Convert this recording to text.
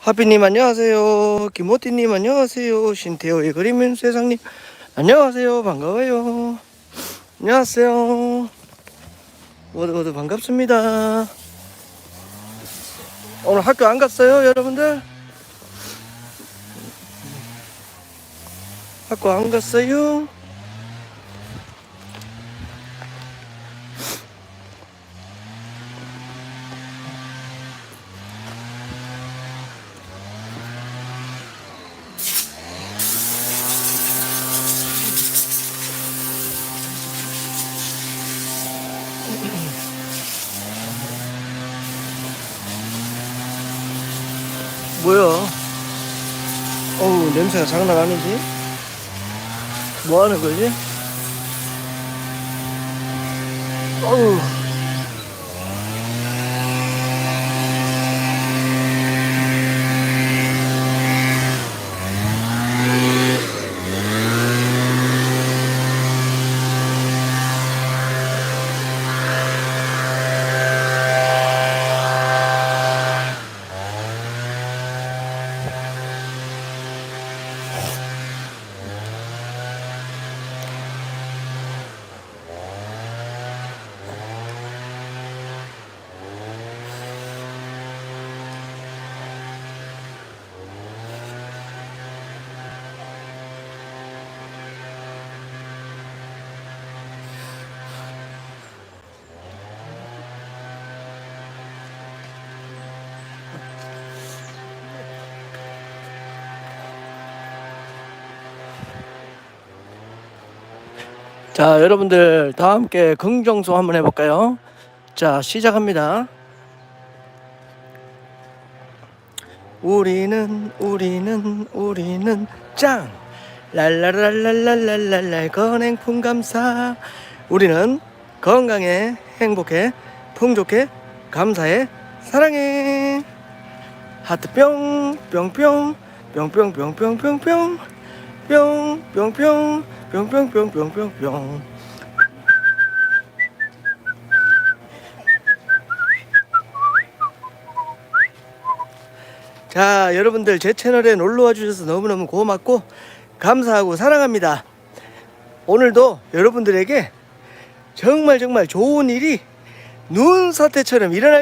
하피님 안녕하세요. 김호띠님 안녕하세요. 신태호의 그림 세상님 안녕하세요. 반가워요. 안녕하세요. 모두 모두 반갑습니다. 오늘 학교 안 갔어요, 여러분들? 학교 안 갔어요? 뭐야? 어우, 냄새가 장난 아니지? 뭐 하는 거지? 어우. 자, 여러분들 다 함께 긍정소 한번 해볼까요? 자, 시작합니다. 우리는 우리는 우리는 짱 랄랄랄랄랄랄랄 건행품 감사 우리는 건강해 행복해 풍족해 감사해 사랑해 하트 뿅 뿅뿅 뿅뿅뿅뿅뿅뿅 뿅뿅뿅 뿅뿅뿅뿅뿅뿅. 자 여러분들 제 채널에 놀러와 주셔서 너무너무 고맙고 감사하고 사랑합니다. 오늘도 여러분들에게 정말 정말 좋은 일이 눈사태처럼 일어날